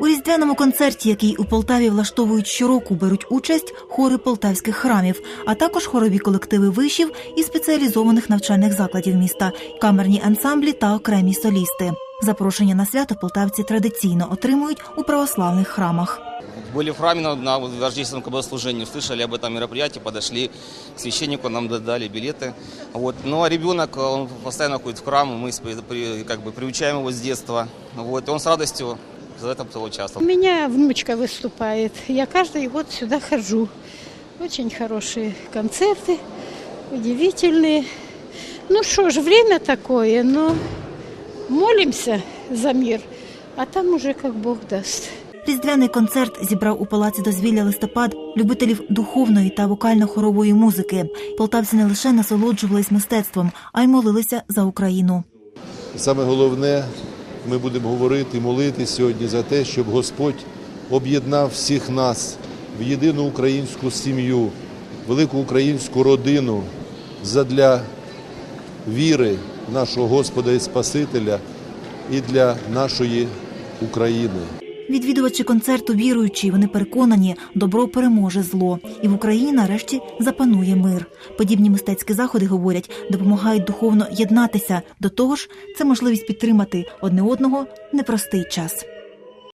У різдвяному концерті, який у Полтаві влаштовують щороку, беруть участь хори полтавських храмів, а також хорові колективи вишів і спеціалізованих навчальних закладів міста, камерні ансамблі та окремі солісти. Запрошення на свято полтавці традиційно отримують у православних храмах. Были в храме на, на рождественском богослужении, услышали об этом мероприятии, подошли к священнику, нам дали билеты. Вот. Ну а ребенок, он постоянно ходит в храм, мы с- при- как бы приучаем его с детства. Вот. И он с радостью за это У участвовал. меня внучка выступает. Я каждый год сюда хожу. Очень хорошие концерты, удивительные. Ну что ж, время такое, но молимся за мир, а там уже как Бог даст. Різдвяний концерт зібрав у палаці дозвілля листопад любителів духовної та вокально-хорової музики. Полтавці не лише насолоджувались мистецтвом, а й молилися за Україну. І саме головне, ми будемо говорити, молити сьогодні за те, щоб Господь об'єднав всіх нас в єдину українську сім'ю, велику українську родину задля віри нашого Господа і Спасителя і для нашої України. Відвідувачі концерту віруючі, вони переконані, добро переможе зло, і в Україні нарешті запанує мир. Подібні мистецькі заходи говорять, допомагають духовно єднатися. До того ж, це можливість підтримати одне одного непростий час.